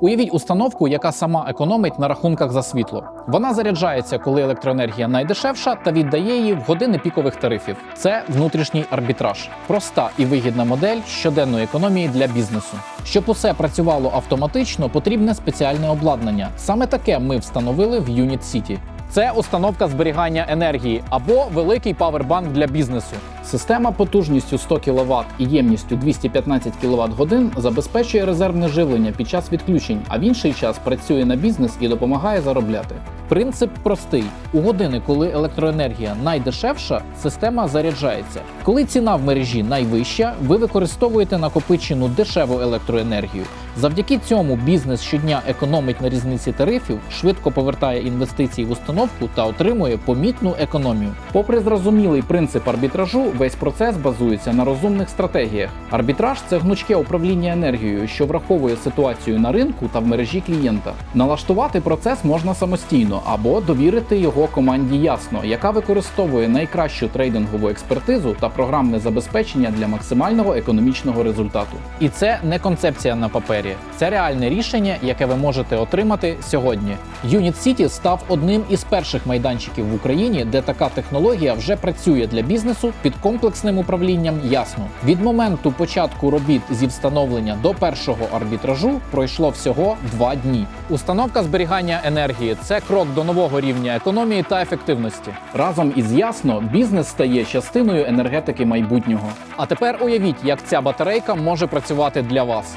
Уявіть установку, яка сама економить на рахунках за світло. Вона заряджається, коли електроенергія найдешевша, та віддає її в години пікових тарифів. Це внутрішній арбітраж, проста і вигідна модель щоденної економії для бізнесу. Щоб усе працювало автоматично, потрібне спеціальне обладнання. Саме таке ми встановили в Unit City. Це установка зберігання енергії або великий павербанк для бізнесу. Система потужністю 100 кВт і ємністю 215 кВт годин забезпечує резервне живлення під час відключень, а в інший час працює на бізнес і допомагає заробляти. Принцип простий: у години, коли електроенергія найдешевша, система заряджається. Коли ціна в мережі найвища, ви використовуєте накопичену дешеву електроенергію. Завдяки цьому бізнес щодня економить на різниці тарифів, швидко повертає інвестиції в установку та отримує помітну економію. Попри зрозумілий принцип арбітражу, весь процес базується на розумних стратегіях. Арбітраж це гнучке управління енергією, що враховує ситуацію на ринку та в мережі клієнта. Налаштувати процес можна самостійно або довірити його команді ясно, яка використовує найкращу трейдингову експертизу та програмне забезпечення для максимального економічного результату. І це не концепція на папері, це реальне рішення, яке ви можете отримати сьогодні. Unit City став одним із перших майданчиків в Україні, де така технологія вже працює для бізнесу під комплексним управлінням ясно. Від моменту початку робіт зі встановлення до першого арбітражу пройшло всього два дні. Установка зберігання енергії це крок до нового рівня економії та ефективності. Разом із ясно бізнес стає частиною енергетики майбутнього. А тепер уявіть, як ця батарейка може працювати для вас.